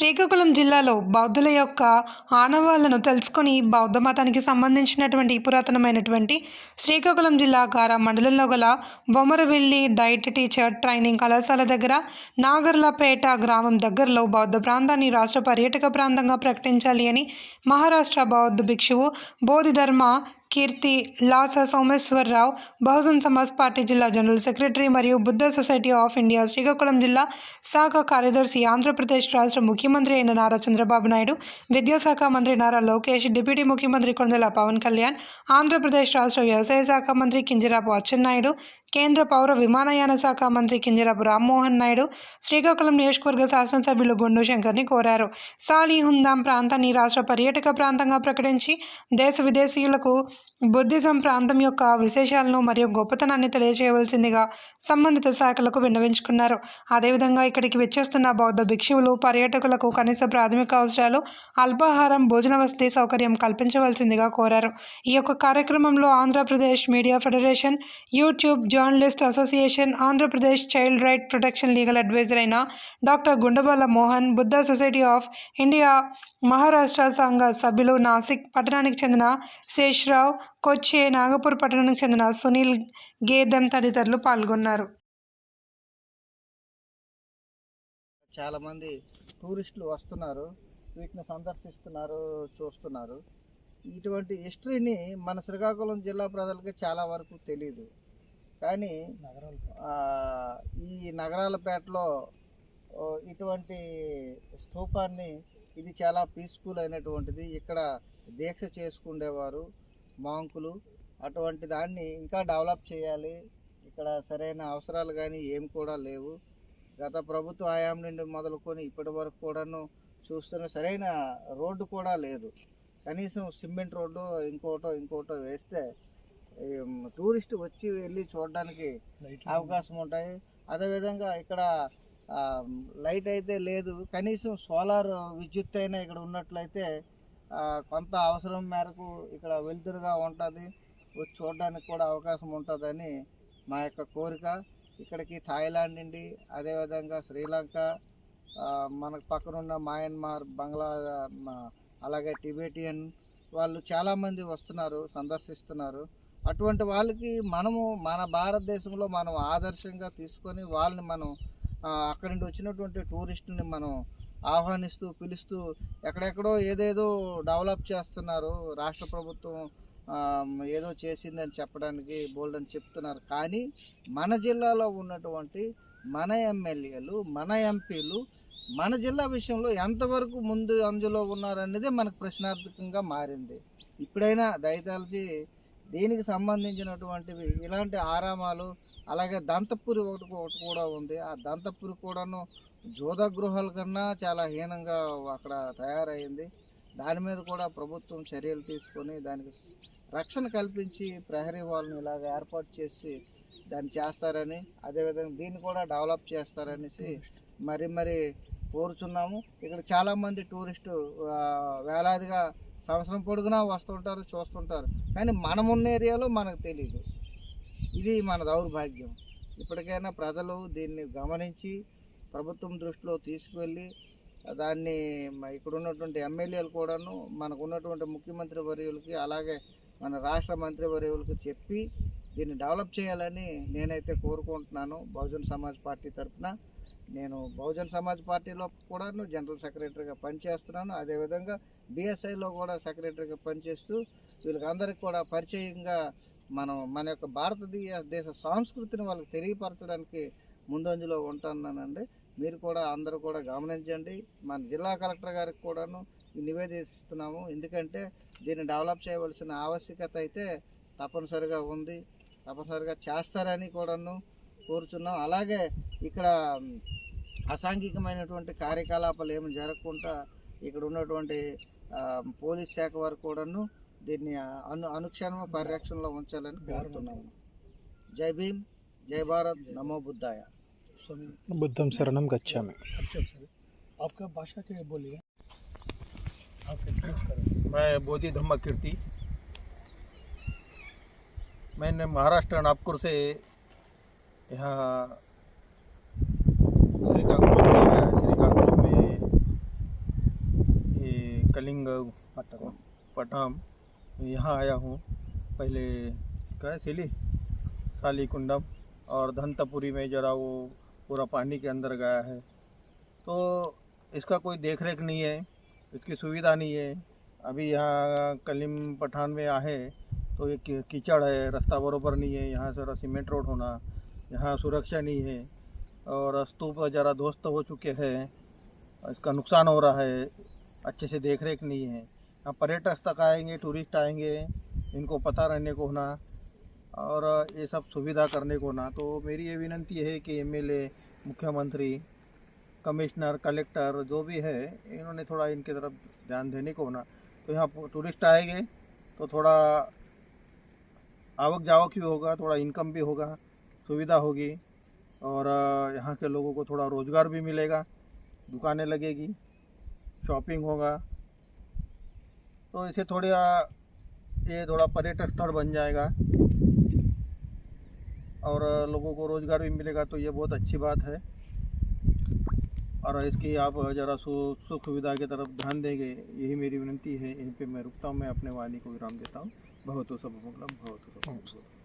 శ్రీకాకుళం జిల్లాలో బౌద్ధుల యొక్క ఆనవాళ్ళను తెలుసుకొని బౌద్ధ మతానికి సంబంధించినటువంటి పురాతనమైనటువంటి శ్రీకాకుళం జిల్లా కార మండలంలో గల బొమ్మరవెల్లి డైట్ టీచర్ ట్రైనింగ్ కళాశాల దగ్గర నాగర్లపేట గ్రామం దగ్గరలో బౌద్ధ ప్రాంతాన్ని రాష్ట్ర పర్యాటక ప్రాంతంగా ప్రకటించాలి అని మహారాష్ట్ర బౌద్ధ భిక్షువు బోధిధర్మ కీర్తి లాస సోమేశ్వరరావు బహుజన్ సమాజ్ పార్టీ జిల్లా జనరల్ సెక్రటరీ మరియు Buddha society of India Srikakulam జిల్లా శాఖ కార్యదర్శి ఆంధ్రప్రదేశ్ రాష్ట్ర ముఖ్యమంత్రి అయిన నారా చంద్రబాబు నాయుడు విద్యాశాఖ మంత్రి నారా లోకేష్ డిప్యూటీ ముఖ్యమంత్రి కొండల పవన్ కళ్యాణ్ ఆంధ్రప్రదేశ్ రాష్ట్ర వ్యవసాయ శాఖ మంత్రి కింజరాపు అచ్చెన్నాయుడు కేంద్ర పౌర విమానయాన శాఖ మంత్రి కింజరాపు రామ్మోహన్ నాయుడు శ్రీకాకుళం నియోజకవర్గ శాసనసభ్యులు గుండు శంకర్ని కోరారు. సాలిహుందాం ప్రాంతాన్ని రాష్ట్ర పర్యాటక ప్రాంతంగా ప్రకటించి దేశ విదేశీయులకు బుద్ధిజం ప్రాంతం యొక్క విశేషాలను మరియు గొప్పతనాన్ని తెలియజేయవలసిందిగా సంబంధిత శాఖలకు విన్నవించుకున్నారు. అదేవిధంగా ఇక్కడికి వచ్చేస్తున్న బౌద్ధ భిక్షువులు పర్యాటకులకు కనీస ప్రాథమిక అవసరాలు అల్పాహారం భోజన వసతి సౌకర్యం కల్పించవలసిందిగా కోరారు. ఈ యొక్క కార్యక్రమంలో Andhra Pradesh media federation YouTube journalist association Andhra Pradesh child right protection legal advisor అయిన doctor Gundabala Mohan Buddha society of India Maharashtra సంఘ సభ్యులు నాసిక్ పట్టణానికి చెందిన శేష్రావ్ కొచ్చే నాగపూర్ పట్టణానికి చెందిన సునీల్ గేదం తదితరులు పాల్గొన్నారు. చాలామంది టూరిస్టులు వస్తున్నారు వీటిని సందర్శిస్తున్నారు చూస్తున్నారు. ఇటువంటి హిస్టరీని మన శ్రీకాకుళం జిల్లా ప్రజలకి చాలా వరకు తెలియదు కానీ ఈ నగరాలపేటలో ఇటువంటి స్తూపాన్ని ఇది చాలా పీస్ఫుల్ అయినటువంటిది. ఇక్కడ దీక్ష చేసుకుండేవారు మాంకులు. అటువంటి దాన్ని ఇంకా డెవలప్ చేయాలి. ఇక్కడ సరైన అవసరాలు కానీ ఏం కూడా లేవు. గత ప్రభుత్వ హయాం నుండి మొదలుకొని ఇప్పటి వరకు కూడాను చూస్తున్న సరైన రోడ్డు కూడా లేదు. కనీసం సిమెంట్ రోడ్డు ఇంకోటో ఇంకోటో వేస్తే టూరిస్ట్ వచ్చి వెళ్ళి చూడడానికి అవకాశం ఉంటాయి. అదేవిధంగా ఇక్కడ లైట్ అయితే లేదు. కనీసం సోలార్ విద్యుత్ అయినా ఇక్కడ ఉన్నట్లయితే కొంత అవసరం మేరకు ఇక్కడ వెలుతురుగా ఉంటుంది. వచ్చి చూడడానికి కూడా అవకాశం ఉంటుందని మా యొక్క కోరిక. ఇక్కడికి థాయిలాండ్ నుండి అదేవిధంగా శ్రీలంక మనకు పక్కనున్న మయన్మార్ బంగ్లా అలాగే టిబెటియన్ వాళ్ళు చాలామంది వస్తున్నారు సందర్శిస్తున్నారు. అటువంటి వాళ్ళకి మనము మన భారతదేశంలో మనం ఆదర్శంగా తీసుకొని వాళ్ళని మనం అక్కడి నుండి వచ్చినటువంటి టూరిస్టుని మనం ఆహ్వానిస్తూ పిలుస్తూ ఎక్కడెక్కడో ఏదేదో డెవలప్ చేస్తున్నారు. రాష్ట్ర ప్రభుత్వం ఏదో చేసిందని చెప్పడానికి బోల్డ్ అని చెప్తున్నారు. కానీ మన జిల్లాలో ఉన్నటువంటి మన ఎమ్మెల్యేలు మన ఎంపీలు మన జిల్లా విషయంలో ఎంతవరకు ముందు అందులో ఉన్నారనేది మనకు ప్రశ్నార్థకంగా మారింది. ఇప్పుడైనా దయతలచి దీనికి సంబంధించినటువంటివి ఇలాంటి ఆరామాలు అలాగే దంతపురి ఒకటి ఒకటి కూడా ఉంది. ఆ దంతపురి కూడాను జోద గృహాల కన్నా చాలా హీనంగా అక్కడ తయారైంది. దాని మీద కూడా ప్రభుత్వం చర్యలు తీసుకొని దానికి రక్షణ కల్పించి ప్రహరీ వాళ్ళని ఇలాగ ఏర్పాటు చేసి దాన్ని చేస్తారని అదేవిధంగా దీన్ని కూడా డెవలప్ చేస్తారనేసి మరి మరి కోరుచున్నాము. ఇక్కడ చాలామంది టూరిస్టు వేలాదిగా సంవత్సరం పొడుగునా వస్తుంటారు చూస్తుంటారు. కానీ మనం ఉన్న ఏరియాలో మనకు తెలియదు ఇది మన దౌర్భాగ్యం. ఇప్పటికైనా ప్రజలు దీన్ని గమనించి ప్రభుత్వం దృష్టిలో తీసుకువెళ్ళి దాన్ని ఇక్కడ ఉన్నటువంటి ఎమ్మెల్యేలు కూడాను మనకు ఉన్నటువంటి ముఖ్యమంత్రి వర్యులకి అలాగే మన రాష్ట్ర మంత్రి వర్యులకి చెప్పి దీన్ని డెవలప్ చేయాలని నేనైతే కోరుకుంటున్నాను. బహుజన్ సమాజ్ పార్టీ తరఫున నేను బహుజన్ సమాజ్ పార్టీలో కూడాను జనరల్ సెక్రటరీగా పనిచేస్తున్నాను. అదేవిధంగా బిఎస్ఐలో కూడా సెక్రటరీగా పనిచేస్తూ వీళ్ళకందరికీ కూడా పరిచయంగా మనం మన యొక్క భారతదేశ దేశ సంస్కృతిని వాళ్ళకి తెలియపరచడానికి ముందంజలో ఉంటున్నానండి మీరు కూడా అందరూ కూడా గమనించండి. మన జిల్లా కలెక్టర్ గారికి కూడాను నివేదిస్తున్నాము ఎందుకంటే దీన్ని డెవలప్ చేయవలసిన ఆవశ్యకత అయితే తప్పనిసరిగా ఉంది. తప్పనిసరిగా చేస్తారని కూడాను కోరుచున్నాం. అలాగే ఇక్కడ అసాంఘికమైనటువంటి కార్యకలాపాలు ఏమి జరగకుండా ఇక్కడ ఉన్నటువంటి ఆ, పోలీస్ శాఖ వారు కూడాను దీన్ని అను అనుక్షణం పరిరక్షణలో ఉంచాలని కోరుతున్నాము జై భీమ్ జై భారత్ నమో బుద్ధాయ बुद्धम शरणम गच्छामि अच्छा सर आपका भाषा क्या बोलिए आप इंट्रोड्यूस करें मैं बोधि धम्म कीर्ति मैंने महाराष्ट्र नागपुर से यहाँ श्री काकुलम है में ये कलिंग पटाम यहाँ आया हूँ। पहले क्या है, सिली? साली कुंडम और धनतापुरी में जरा वो पूरा पानी के अंदर गया है। तो इसका कोई देख रेख नहीं है, इसकी सुविधा नहीं है। अभी यहाँ कलिम पठान में आए तो ये कीचड़ है, रास्ता बरोबर नहीं है। यहाँ से सीमेंट रोड होना, यहाँ सुरक्षा नहीं है। और स्तूप जरा ध्वस्त हो चुके हैं, इसका नुकसान हो रहा है, अच्छे से देख रेख नहीं है। यहाँ पर्यटक तक आएँगे, टूरिस्ट आएँगे, इनको पता रहने को ना और ये सब सुविधा करने को ना तो मेरी ये विनंती है कि एमएलए मुख्यमंत्री, कमिश्नर, कलेक्टर जो भी है, इन्होंने थोड़ा इनके तरफ़ ध्यान देने को ना तो यहाँ टूरिस्ट आएँगे तो थोड़ा आवक जावक भी होगा, थोड़ा इनकम भी होगा, सुविधा होगी। और यहाँ के लोगों को थोड़ा रोज़गार भी मिलेगा, दुकानें लगेगी शॉपिंग होगा। तो इसे थोड़ा ये थोड़ा पर्यटक स्थल बन जाएगा। और लोगों को रोज़गार भी मिलेगा तो ये बहुत अच्छी बात है। और इसकी आप ज़रा सुख सुविधा की तरफ़ ध्यान देंगे, यही मेरी विनती है। यहीं पे मैं रुकता हूँ, मैं अपने वाणी को विराम देता हूँ। बहुत सब मंगलम बहुत।